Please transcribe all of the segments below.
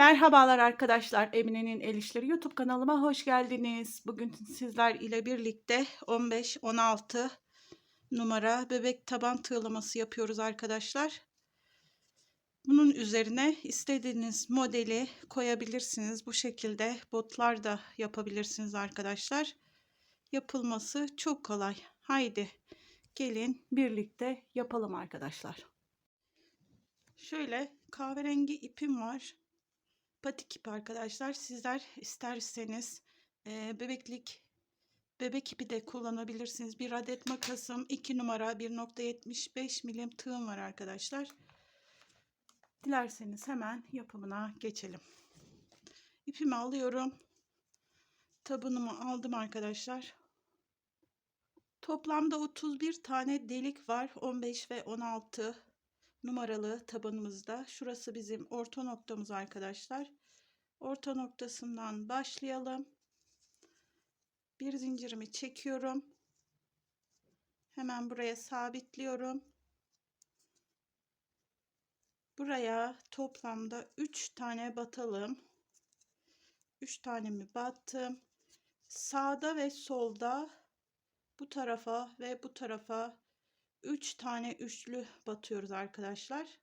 Merhabalar arkadaşlar. Emine'nin El İşleri YouTube kanalıma hoş geldiniz. Bugün sizler ile birlikte 15-16 numara bebek taban tığlaması yapıyoruz arkadaşlar. Bunun üzerine istediğiniz modeli koyabilirsiniz. Bu şekilde botlar da yapabilirsiniz arkadaşlar. Yapılması çok kolay. Haydi gelin birlikte yapalım arkadaşlar. Şöyle kahverengi ipim var patik ip arkadaşlar. Sizler isterseniz e, bebeklik bebek ipi de kullanabilirsiniz. Bir adet makasım 2 numara 1.75 milim tığım var arkadaşlar. Dilerseniz hemen yapımına geçelim. İpimi alıyorum. Tabanımı aldım arkadaşlar. Toplamda 31 tane delik var. 15 ve 16 numaralı tabanımızda. Şurası bizim orta noktamız arkadaşlar. Orta noktasından başlayalım. Bir zincirimi çekiyorum. Hemen buraya sabitliyorum. Buraya toplamda 3 tane batalım. 3 tanemi battım. Sağda ve solda bu tarafa ve bu tarafa 3 tane üçlü batıyoruz arkadaşlar.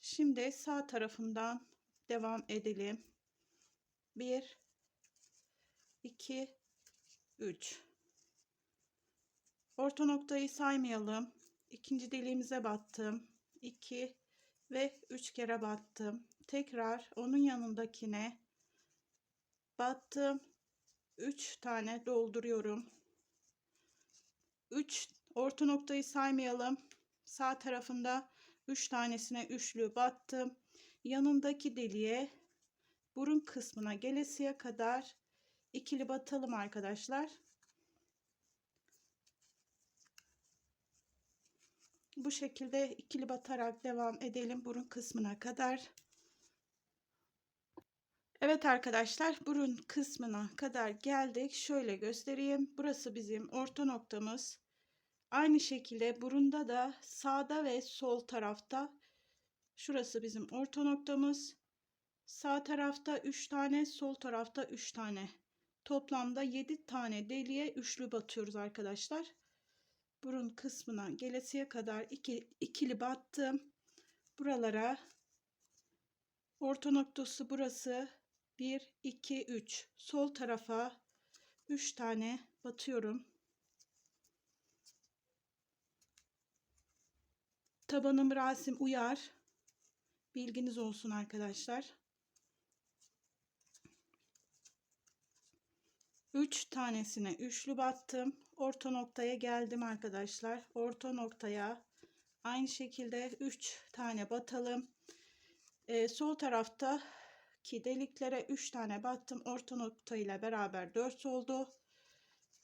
Şimdi sağ tarafından devam edelim. 1 2 3 Orta noktayı saymayalım. İkinci deliğimize battım. 2 ve 3 kere battım. Tekrar onun yanındakine battım. 3 tane dolduruyorum. 3 orta noktayı saymayalım. Sağ tarafında 3 tanesine üçlü battım. Yanındaki deliğe burun kısmına gelesiye kadar ikili batalım arkadaşlar. Bu şekilde ikili batarak devam edelim burun kısmına kadar. Evet arkadaşlar burun kısmına kadar geldik. Şöyle göstereyim. Burası bizim orta noktamız. Aynı şekilde burunda da sağda ve sol tarafta şurası bizim orta noktamız. Sağ tarafta 3 tane, sol tarafta 3 tane. Toplamda 7 tane deliğe üçlü batıyoruz arkadaşlar. Burun kısmına gelesiye kadar iki, ikili battım. Buralara orta noktası burası 1 2 3 sol tarafa 3 tane batıyorum. Tabanım Rasim Uyar. Bilginiz olsun arkadaşlar. 3 tanesine üçlü battım. Orta noktaya geldim arkadaşlar. Orta noktaya aynı şekilde 3 tane batalım. Ee, sol tarafta ki deliklere 3 tane battım. Orta nokta ile beraber 4 oldu.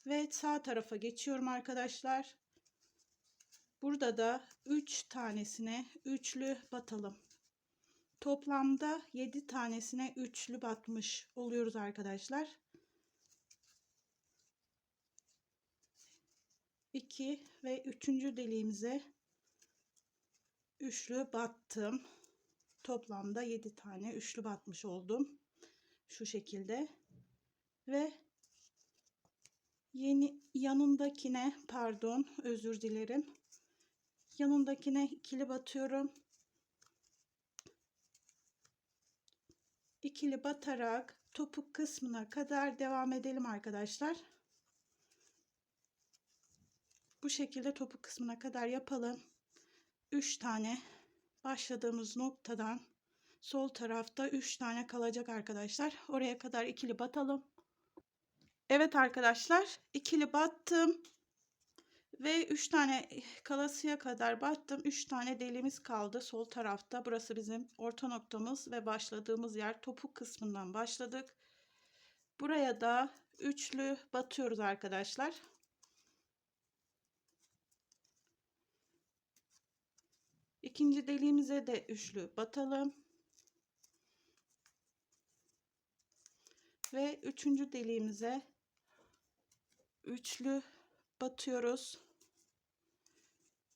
Ve sağ tarafa geçiyorum arkadaşlar. Burada da 3 tanesine üçlü batalım. Toplamda 7 tanesine üçlü batmış oluyoruz arkadaşlar. 2 ve 3. deliğimize üçlü battım. Toplamda 7 tane üçlü batmış oldum. Şu şekilde. Ve yeni yanındakine pardon özür dilerim yanındakine ikili batıyorum. İkili batarak topuk kısmına kadar devam edelim arkadaşlar. Bu şekilde topuk kısmına kadar yapalım. 3 tane başladığımız noktadan sol tarafta 3 tane kalacak arkadaşlar. Oraya kadar ikili batalım. Evet arkadaşlar ikili battım. Ve 3 tane kalasıya kadar battım. 3 tane deliğimiz kaldı sol tarafta. Burası bizim orta noktamız ve başladığımız yer topuk kısmından başladık. Buraya da üçlü batıyoruz arkadaşlar. İkinci deliğimize de üçlü batalım. Ve üçüncü deliğimize üçlü batıyoruz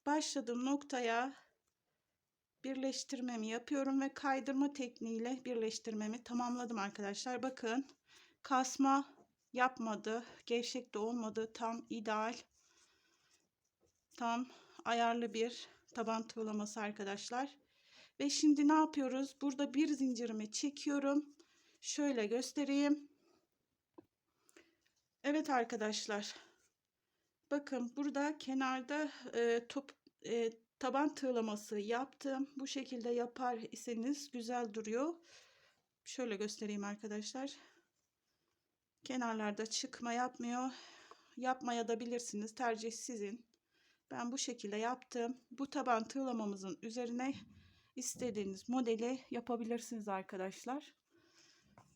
başladığım noktaya birleştirmemi yapıyorum ve kaydırma tekniğiyle birleştirmemi tamamladım arkadaşlar. Bakın kasma yapmadı. Gevşek de olmadı. Tam ideal. Tam ayarlı bir taban tığlaması arkadaşlar. Ve şimdi ne yapıyoruz? Burada bir zincirimi çekiyorum. Şöyle göstereyim. Evet arkadaşlar. Bakın burada kenarda e, top e, taban tığlaması yaptım. Bu şekilde yapar iseniz güzel duruyor. Şöyle göstereyim arkadaşlar. Kenarlarda çıkma yapmıyor. Yapmaya da bilirsiniz. Tercih sizin. Ben bu şekilde yaptım. Bu taban tığlamamızın üzerine istediğiniz modeli yapabilirsiniz arkadaşlar.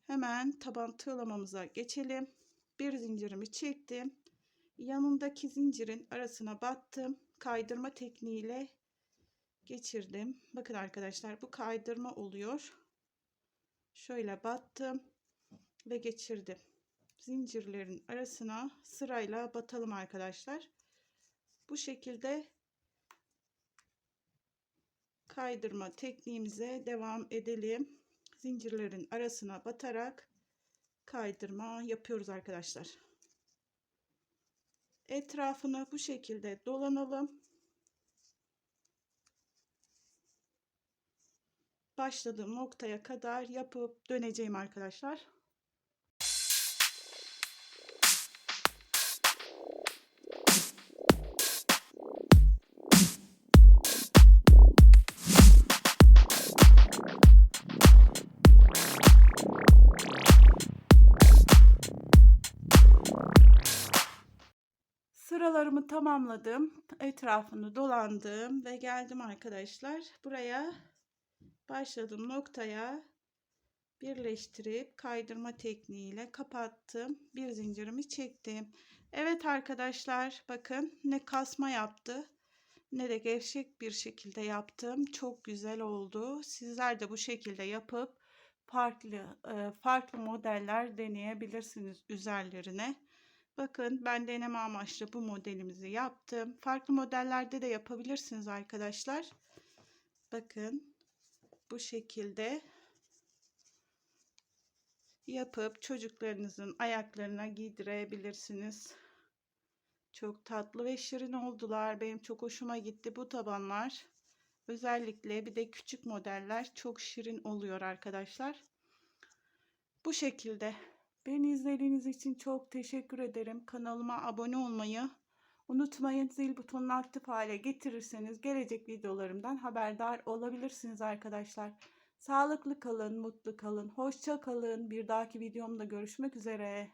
Hemen taban tığlamamıza geçelim. Bir zincirimi çektim. Yanındaki zincirin arasına battım. Kaydırma tekniğiyle geçirdim. Bakın arkadaşlar bu kaydırma oluyor. Şöyle battım ve geçirdim. Zincirlerin arasına sırayla batalım arkadaşlar. Bu şekilde kaydırma tekniğimize devam edelim. Zincirlerin arasına batarak kaydırma yapıyoruz arkadaşlar. Etrafını bu şekilde dolanalım. Başladığım noktaya kadar yapıp döneceğim arkadaşlar. Sıralarımı tamamladım. Etrafını dolandım ve geldim arkadaşlar. Buraya başladığım noktaya birleştirip kaydırma tekniğiyle kapattım. Bir zincirimi çektim. Evet arkadaşlar bakın ne kasma yaptı ne de gevşek bir şekilde yaptım. Çok güzel oldu. Sizler de bu şekilde yapıp farklı e, farklı modeller deneyebilirsiniz üzerlerine. Bakın ben deneme amaçlı bu modelimizi yaptım. Farklı modellerde de yapabilirsiniz arkadaşlar. Bakın bu şekilde yapıp çocuklarınızın ayaklarına giydirebilirsiniz. Çok tatlı ve şirin oldular. Benim çok hoşuma gitti bu tabanlar. Özellikle bir de küçük modeller çok şirin oluyor arkadaşlar. Bu şekilde. Beni izlediğiniz için çok teşekkür ederim. Kanalıma abone olmayı unutmayın. Zil butonunu aktif hale getirirseniz gelecek videolarımdan haberdar olabilirsiniz arkadaşlar. Sağlıklı kalın, mutlu kalın, hoşça kalın. Bir dahaki videomda görüşmek üzere.